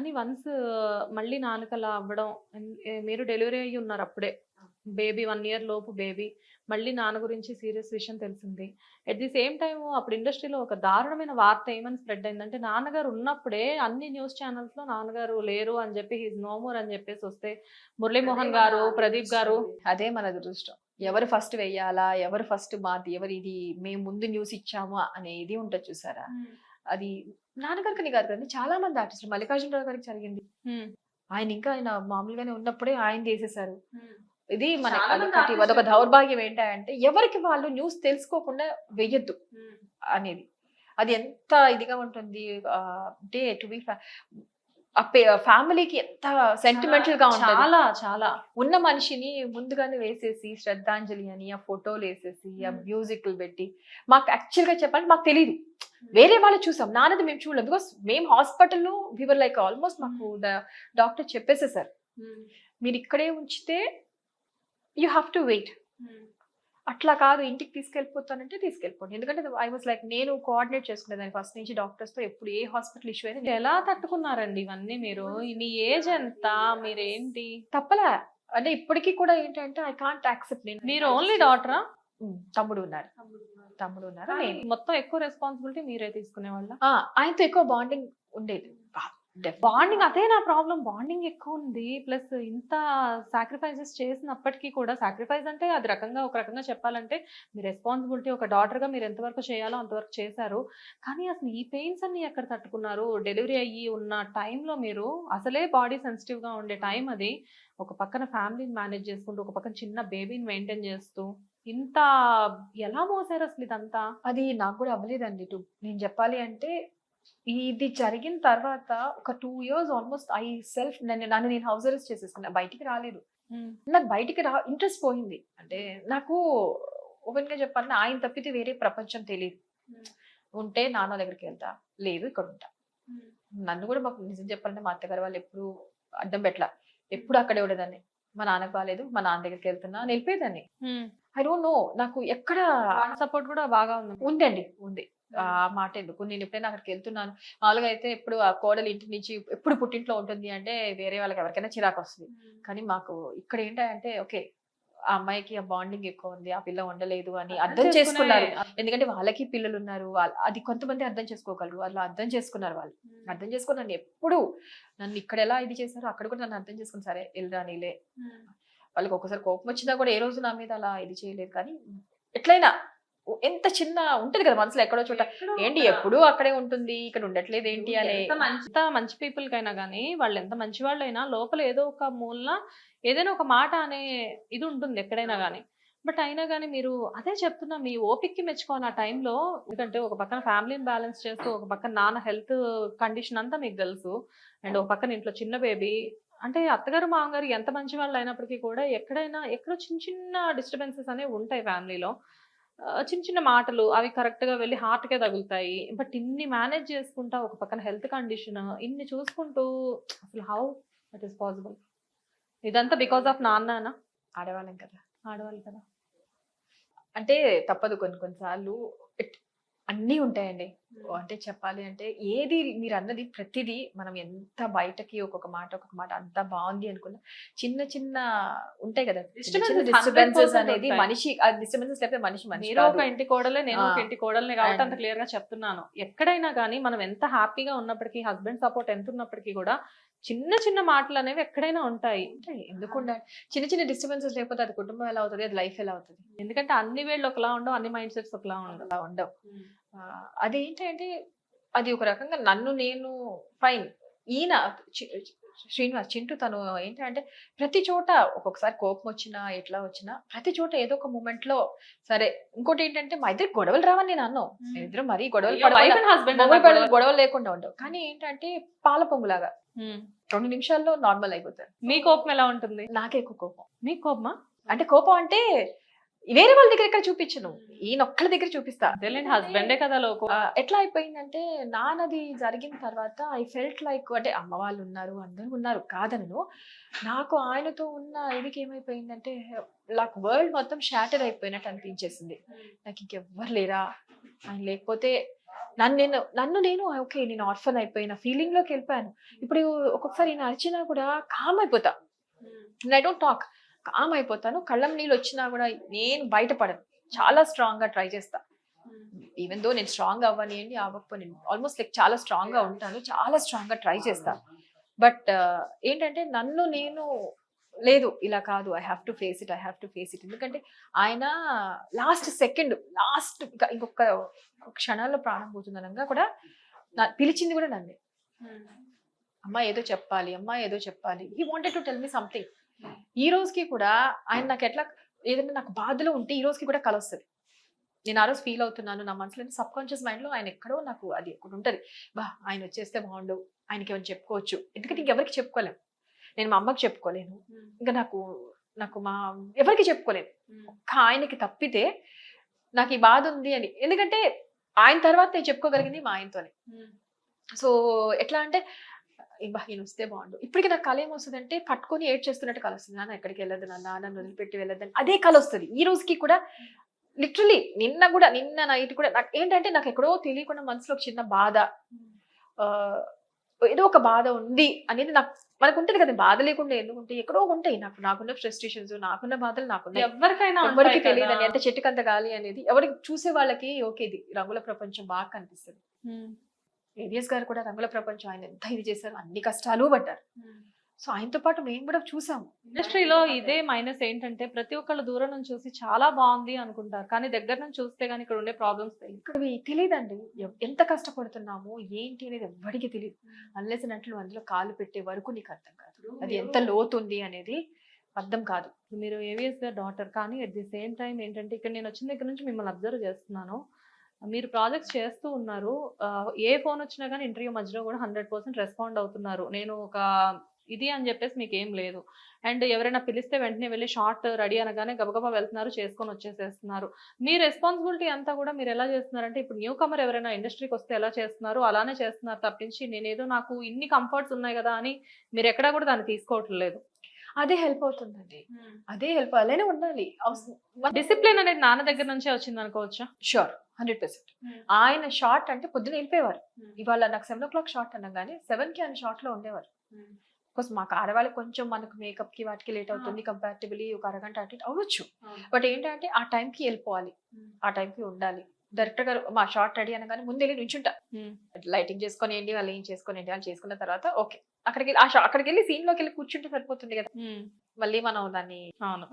కానీ వన్స్ మళ్ళీ నాన్నకలా అవ్వడం మీరు డెలివరీ అయ్యి ఉన్నారు అప్పుడే. బేబీ వన్ ఇయర్ లోపు బేబీ. మళ్ళీ నాన్న గురించి సీరియస్ విషయం తెలిసింది. ఎట్ ది సేమ్ టైం అప్పుడు ఇండస్ట్రీలో ఒక దారుణమైన వార్త ఏమని స్ప్రెడ్ అయిందంటే నాన్నగారు ఉన్నప్పుడే అన్ని న్యూస్ ఛానల్స్లో నాన్నగారు లేరు అని చెప్పి హిజ్ నో మోర్ అని చెప్పేసి వస్తే మురళీమోహన్ గారు ప్రదీప్ గారు. అదే మన దురదృష్టం ఎవరు ఫస్ట్ వెయ్యాలా ఎవరు ఫస్ట్ మాది ఎవరు ఇది మేము ముందు న్యూస్ ఇచ్చామా అనేది ఉంటుంది చూసారా? అది నాన్నగారికి కాదు కదండి చాలా మంది ఆర్టిస్టులు. మల్లికార్జునరావు గారికి జరిగింది. ఆయన ఇంకా ఆయన మామూలుగానే ఉన్నప్పుడే ఆయన చేసేసారు. ఇది మన అదొకటి అదొక. దౌర్భాగ్యం ఏంటంటే ఎవరికి వాళ్ళు న్యూస్ తెలుసుకోకుండా వెయ్యొద్దు అనేది. అది ఎంత ఇదిగా ఉంటుంది అంటే టు బి ఫ్యామిలీకి ఎంత సెంటిమెంటల్గా ఉంటుంది. చాలా చాలా. ఉన్న మనిషిని ముందుగానే వేసేసి శ్రద్ధాంజలి అని ఆ ఫోటోలు వేసేసి ఆ Hmm. మ్యూజిక్లు పెట్టి మాకు యాక్చువల్గా చెప్పాలంటే మాకు తెలియదు వేరే వాళ్ళు చూసాం. నాన్నది మేము చూడలేదు బికాస్ మేము హాస్పిటల్లో వివర్ లైక్ ఆల్మోస్ట్ మాకు ద డాక్టర్ చెప్పేసేసారు. మీరు ఇక్కడే ఉంచితే యూ హ్యావ్ టు వెయిట్ అట్లా కాదు ఇంటికి తీసుకెళ్ళిపోతానంటే తీసుకెళ్ళిపోండి. ఎందుకంటే ఐ వాస్ లైక్ నేను కోఆర్డినేట్ చేసుకునేదాన్ని ఫస్ట్ నుంచి డాక్టర్స్తో ఎప్పుడు ఏ హాస్పిటల్ ఇష్యూ అయినా ఎలా తట్టుకున్నారండి ఇవన్నీ మీరు? మీ ఏజ్ ఎంత? మీరేంటి? తప్పలే. అంటే ఇప్పటికీ కూడా ఏంటంటే ఐ కాంట్ యాక్సెప్ట్ నేను మీరు ఓన్లీ డాటరా ఉమ్, తమ్ముడు ఉన్నారు. తమ్ముడు ఉన్నారు. నేను మొత్తం ఎక్కువ రెస్పాన్సిబిలిటీ మీరే తీసుకునే వాళ్ళ ఆయనతో ఎక్కువ బాండింగ్ ఉండేది. బాండింగ్ అదే నా ప్రాబ్లం బాండింగ్ ఎక్కువ ఉంది. ప్లస్ ఇంత సాక్రిఫైసెస్ చేసినప్పటికీ కూడా సాక్రిఫైస్ అంటే అది రకంగా ఒక రకంగా చెప్పాలంటే మీ రెస్పాన్సిబిలిటీ ఒక డాటర్గా మీరు ఎంతవరకు చేయాలో అంతవరకు చేశారు. కానీ అసలు ఈ పెయిన్స్ అన్ని ఎక్కడ తట్టుకున్నారు? డెలివరీ అయ్యి ఉన్న టైంలో మీరు అసలే బాడీ సెన్సిటివ్గా ఉండే టైం అది ఒక పక్కన ఫ్యామిలీని మేనేజ్ చేసుకుంటూ ఒక పక్కన చిన్న బేబీని మెయింటైన్ చేస్తూ ఇంత ఎలా మోసారు అసలు ఇదంతా? అది నాకు కూడా అవ్వలేదండి. నేను చెప్పాలి అంటే ఇది జరిగిన తర్వాత ఒక two years almost I self నన్ను నన్ను నేను హౌస్ అరెస్ట్ చేసేసుకున్నా. బయటికి రాలేదు. నాకు బయటికి రా ఇంట్రెస్ట్ పోయింది. అంటే నాకు ఓపెన్గా చెప్పాలంటే ఆయన తప్పితే వేరే ప్రపంచం తెలియదు ఉంటే నాన్న దగ్గరికి వెళ్తా. లేదు ఇక్కడ ఉంటా. నన్ను కూడా మాకు నిజం చెప్పాలంటే మా అత్తగారు వాళ్ళు ఎప్పుడు అడ్డం పెట్టలా. ఎప్పుడు అక్కడే ఉండేదాన్ని. మా నాన్నకు బాగాలేదు మా నాన్న దగ్గరికి వెళ్తున్నా నేను వెళ్ళిపోయేదాన్ని. ఐ డోంట్ నో నాకు ఎక్కడ సపోర్ట్ కూడా బాగా ఉంది. ఉందండి ఉంది. ఆ మాట ఎందుకు నేను ఎప్పుడైనా అక్కడికి వెళ్తున్నాను. మామూలుగా అయితే ఎప్పుడు ఆ కోడలు ఇంటి నుంచి ఎప్పుడు పుట్టింట్లో ఉంటుంది అంటే వేరే వాళ్ళకి ఎవరికైనా చిరాకు వస్తుంది. కానీ మాకు ఇక్కడ ఏంటంటే ఓకే ఆ అమ్మాయికి ఆ బాండింగ్ ఎక్కువ ఉంది ఆ పిల్ల ఉండలేదు అని అర్థం చేసుకునే- చేసుకున్నారు. ఎందుకంటే వాళ్ళకి పిల్లలు ఉన్నారు వాళ్ళ అది కొంతమంది అర్థం చేసుకోగలరు వాళ్ళు అర్థం చేసుకున్నారు వాళ్ళు. అర్థం చేసుకుని నన్ను ఎప్పుడు. నన్ను ఇక్కడ ఎలా ఇది చేశారో అక్కడ కూడా నన్ను అర్థం చేసుకుని సరే వెళ్ళరా నీలే. వాళ్ళకి ఒక్కసారి కోపం వచ్చినా కూడా ఏ రోజు నా మీద అలా ఇది చేయలేదు. కానీ ఎట్లయినా ఎంత చిన్న ఉంటది కదా మనసులో ఎక్కడో చోట. ఏంటి ఎప్పుడు అక్కడే ఉంటుంది ఇక్కడ ఉండట్లేదు ఏంటి అనే ఎంత మంచి పీపుల్ కైనా కానీ వాళ్ళు ఎంత మంచి వాళ్ళైనా లోపల ఏదో ఒక మూలన ఏదైనా ఒక మాట అనే ఇది ఉంటుంది ఎక్కడైనా కానీ బట్ అయినా కానీ మీరు అదే చెప్తున్నా మీ ఓపిక్కి మెచ్చుకోవాలి ఆ టైంలో ఎందుకంటే ఒక పక్కన ఫ్యామిలీని బ్యాలెన్స్ చేస్తూ ఒక పక్కన నాన్న హెల్త్ కండిషన్ అంతా మీకు తెలుసు. అండ్ ఒక పక్కన ఇంట్లో చిన్న బేబీ. అంటే అత్తగారు మామగారు ఎంత మంచి వాళ్ళు అయినప్పటికీ కూడా ఎక్కడైనా ఎక్కడో చిన్న చిన్న డిస్టర్బెన్సెస్ అనేవి ఉంటాయి ఫ్యామిలీలో. చిన్న చిన్న మాటలు అవి correct గా వెళ్ళి heart కే తగులుతాయి. బట్ ఇన్ని మేనేజ్ చేసుకుంటా ఒక పక్కన హెల్త్ కండిషన్ ఇన్ని చూసుకుంటూ అసలు హౌ దట్ ఈస్ పాసిబుల్ ఇదంతా బికాస్ ఆఫ్ నాన్ననా? ఆడవాళ్ళం కదా. ఆడవాళ్ళు కదా. అంటే తప్పదు కొన్ని కొన్నిసార్లు. ఇట్- అన్నీ ఉంటాయండి అంటే చెప్పాలి అంటే ఏది మీరు అన్నది ప్రతిదీ మనం ఎంత బయటకి ఒక్కొక్క మాట ఒక్కొక్క మాట అంత బాగుంది అనుకున్నా చిన్న చిన్న ఉంటాయి కదా డిస్టర్బెన్సెస్ 100% అనేది. మనిషి డిస్టర్బెన్సెస్ లేకపోతే మనిషి మీరు ఒక. ఇంటి కోడలే నేను ఒక. ఇంటి కోడలే కాబట్టి అంత క్లియర్గా చెప్తున్నాను ఎక్కడైనా కానీ మనం ఎంత హ్యాపీగా ఉన్నప్పటికీ హస్బెండ్ సపోర్ట్ ఎంత ఉన్నప్పటికీ కూడా చిన్న చిన్న మాటలు అనేవి ఎక్కడైనా ఉంటాయి. ఉంటాయి. ఎందుకు ఉండాలి చిన్న చిన్న డిస్టర్బెన్సెస్ లేకపోతే అది కుటుంబం ఎలా అవుతుంది అది లైఫ్ ఎలా అవుతుంది. ఎందుకంటే అన్ని వేళ్ళు ఒకలా ఉండవు అన్ని మైండ్ సెట్స్ ఒకలా ఉండవు. ఉండవు. అదేంటంటే అది ఒక రకంగా నన్ను నేను ఫైన్ ఈయన శ్రీనివాస్ చింటూ తను ఏంటంటే ప్రతి చోట ఒక్కొక్కసారి కోపం వచ్చినా ఎట్లా వచ్చినా ప్రతి చోట ఏదో ఒక మూమెంట్లో సరే ఇంకోటి ఏంటంటే మా ఇద్దరు గొడవలు రావని నేను Hmm. ఇద్దరు మరీ గొడవలు గొడవలు. లేకుండా ఉండవు కానీ ఏంటంటే పాల పొంగులాగా. రెండు నిమిషాల్లో నార్మల్ అయిపోతారు. మీ కోపం ఎలా ఉంటుంది? నాకే ఎక్కువ కోపం. మీ కోపమా? అంటే కోపం అంటే వేరే వాళ్ళ దగ్గర ఎక్కడ చూపించను. ఈయన ఒక్కళ్ళ దగ్గర చూపిస్తా. అదేలేండి హస్బెండే కదా లోకం. ఎట్లా అయిపోయిందంటే నాన్నది జరిగిన తర్వాత ఐ ఫెల్ట్ లైక్ అంటే అమ్మ వాళ్ళు ఉన్నారు అందరూ ఉన్నారు కాదనను. నాకు ఆయనతో ఉన్న ఇదికి ఏమైపోయిందంటే నాకు వరల్డ్ మొత్తం షాటర్ అయిపోయినట్టు అనిపించేసింది. నాకు ఇంకెవ్వరు లేరా? ఆయన లేకపోతే నన్ను నేను నన్ను నేను ఓకే నేను ఆర్ఫన్ అయిపోయిన ఫీలింగ్లోకి వెళ్ళిపోయాను. ఇప్పుడు ఒక్కొక్కసారి నేను అరిచినా కూడా కామ్ అయిపోతా. ఐ డోంట్ టాక్ కామ్ అయిపోతాను. కళ్ళం నీళ్ళు వచ్చినా కూడా నేను బయటపడను. చాలా స్ట్రాంగ్గా ట్రై చేస్తా. ఈవెన్ దో నేను స్ట్రాంగ్ అవ్వనియండి అవ్వకపోని ఆల్మోస్ట్ లైక్ చాలా స్ట్రాంగ్గా ఉంటాను. చాలా స్ట్రాంగ్గా ట్రై చేస్తాను బట్ ఏంటంటే నన్ను నేను లేదు ఇలా కాదు I have to face it I have to face it ఎందుకంటే ఆయన లాస్ట్ సెకండ్ లాస్ట్ ఇంకొక క్షణాల్లో ప్రాణం పోతుందనగా కూడా నా పిలిచింది కూడా నన్నే. అమ్మ ఏదో చెప్పాలి అమ్మ ఏదో చెప్పాలి. He wanted to tell me something ఈ రోజుకి కూడా ఆయన నాకు ఎట్లా ఏదైనా నాకు బాధలో ఉంటే ఈ రోజుకి కూడా కలొస్తుంది. నేను ఆ రోజు ఫీల్ అవుతున్నాను నా మనసులో సబ్ కాన్షియస్ మైండ్లో ఆయన ఎక్కడో నాకు అది ఒకటి ఉంటది. బా ఆయన వచ్చేస్తే బాగుండు ఆయనకి ఏమైనా చెప్పుకోవచ్చు. ఎందుకంటే ఇంకెవరికి చెప్పుకోలేము నేను మా అమ్మకి చెప్పుకోలేను. ఇంకా నాకు నాకు మా ఎవరికి చెప్పుకోలేను. ఒక్క ఆయనకి తప్పితే నాకు ఈ బాధ ఉంది అని. ఎందుకంటే ఆయన తర్వాత నేను చెప్పుకోగలిగింది మా ఆయనతోనే. సో ఎట్లా అంటే ఈయన వస్తే బాగుండు. ఇప్పటికి నాకు కళ ఏమొస్తుంది అంటే పట్టుకొని ఏడ్ చేస్తున్నట్టు కళ వస్తుంది. నాన్న ఎక్కడికి వెళ్ళదు నాన్న నన్ను వదిలిపెట్టి వెళ్ళదు అదే కళ వస్తుంది. ఈ రోజుకి కూడా లిటరలీ నిన్న కూడా నిన్న నైట్ కూడా నాకు ఏంటంటే నాకు ఎక్కడో తెలియకుండా మనసులో ఒక చిన్న బాధ. ఆ, ఏదో ఒక బాధ ఉంది అనేది నాకు మనకు ఉంటుంది కదా బాధ లేకుండా ఎందుకు ఉంటాయి ఎక్కడో ఉంటాయి. నాకు నాకున్న ఫ్రస్ట్రేషన్స్ నాకున్న బాధలు నాకున్నాయి ఎవరికైనా ఎవరికి తెలియదు కదా. ఎంత చెట్టుకి అంత గాలి అనేది ఎవరికి చూసే వాళ్ళకి ఓకే ఇది రంగుల ప్రపంచం బాగా కనిపిస్తుంది. ఏవిఎస్ గారు కూడా రంగుల ప్రపంచం ఆయన ఎంత ఇది చేశారు అన్ని కష్టాలు పడ్డారు. సో ఆయనతో పాటు మేము కూడా చూసాము. ఇండస్ట్రీలో ఇదే మైనస్ ఏంటంటే ప్రతి ఒక్కళ్ళు దూరం నుంచి చూసి చాలా బాగుంది అనుకుంటారు. కానీ దగ్గర నుంచి చూస్తే కానీ ఇక్కడ ఉండే ప్రాబ్లమ్స్ ఇక్కడ తెలియదండి. ఎంత కష్టపడుతున్నాము ఏంటి అనేది ఎవ్వడికి తెలియదు. అన్లెస్ నట్లు అందులో కాలు పెట్టే వరకు నీకు అర్థం కాదు. అది ఎంత లోతు ఉంది అనేది అర్థం కాదు. మీరు ఏవిఎస్ గారు డాటర్ కానీ అట్ ది సేమ్ టైం ఏంటంటే ఇక్కడ నేను వచ్చిన దగ్గర నుంచి మిమ్మల్ని అబ్జర్వ్ చేస్తున్నాను. మీరు ప్రాజెక్ట్స్ చేస్తూ ఉన్నారు. ఏ ఫోన్ వచ్చినా కానీ ఇంటర్వ్యూ మధ్యలో కూడా హండ్రెడ్ పర్సెంట్ రెస్పాండ్ అవుతున్నారు. నేను ఒక ఇది అని చెప్పేసి మీకు ఏం లేదు. అండ్ ఎవరైనా పిలిస్తే వెంటనే వెళ్ళి షార్ట్ రెడీ అనగానే గబగబా వెళ్తున్నారు చేసుకొని వచ్చేసేస్తున్నారు. మీ రెస్పాన్సిబిలిటీ అంతా కూడా మీరు ఎలా చేస్తున్నారంటే ఇప్పుడు న్యూ కమర్ ఎవరైనా ఇండస్ట్రీకి వస్తే ఎలా చేస్తున్నారు అలానే చేస్తున్నారు తప్పించి నేనేదో నాకు ఇన్ని కంఫర్ట్స్ ఉన్నాయి కదా అని మీరు ఎక్కడా కూడా దాన్ని తీసుకోవట్లేదు అదే హెల్ప్ అవుతుందండి. అదే హెల్ప్ అలానే ఉండాలి. డిసిప్లిన్ అనేది నాన్న దగ్గర నుంచే వచ్చింది అనుకోవచ్చా? Sure hundred percent. ఆయన షార్ట్ అంటే పొద్దున వెళ్ళిపోయేవారు. ఇవాళ నాకు సెవెన్ ఓ క్లాక్ షార్ట్ అనగానే సెవెన్కి ఆయన షార్ట్లో ఉండేవారు బికాస్ మాకు ఆడవాళ్ళకి కొంచెం మనకు మేకప్కి వాటికి లేట్ అవుతుంది కంపారిటివ్లీ ఒక అరగంట అటు అవ్వచ్చు. బట్ ఏంటంటే ఆ టైంకి వెళ్ళిపోవాలి. ఆ టైంకి ఉండాలి. డైరెక్టర్ గారు మా షార్ట్ రెడీ అనగానే ముందు వెళ్ళి నుంచుంటా. లైటింగ్ చేసుకొనియండి వాళ్ళు ఏం చేసుకొనియండి వాళ్ళు చేసుకున్న తర్వాత ఓకే అక్కడికి ఆ అక్కడికి వెళ్ళి సీన్లోకి వెళ్ళి కూర్చుంటే సరిపోతుంది కదా. మళ్ళీ మనం దాన్ని అవును.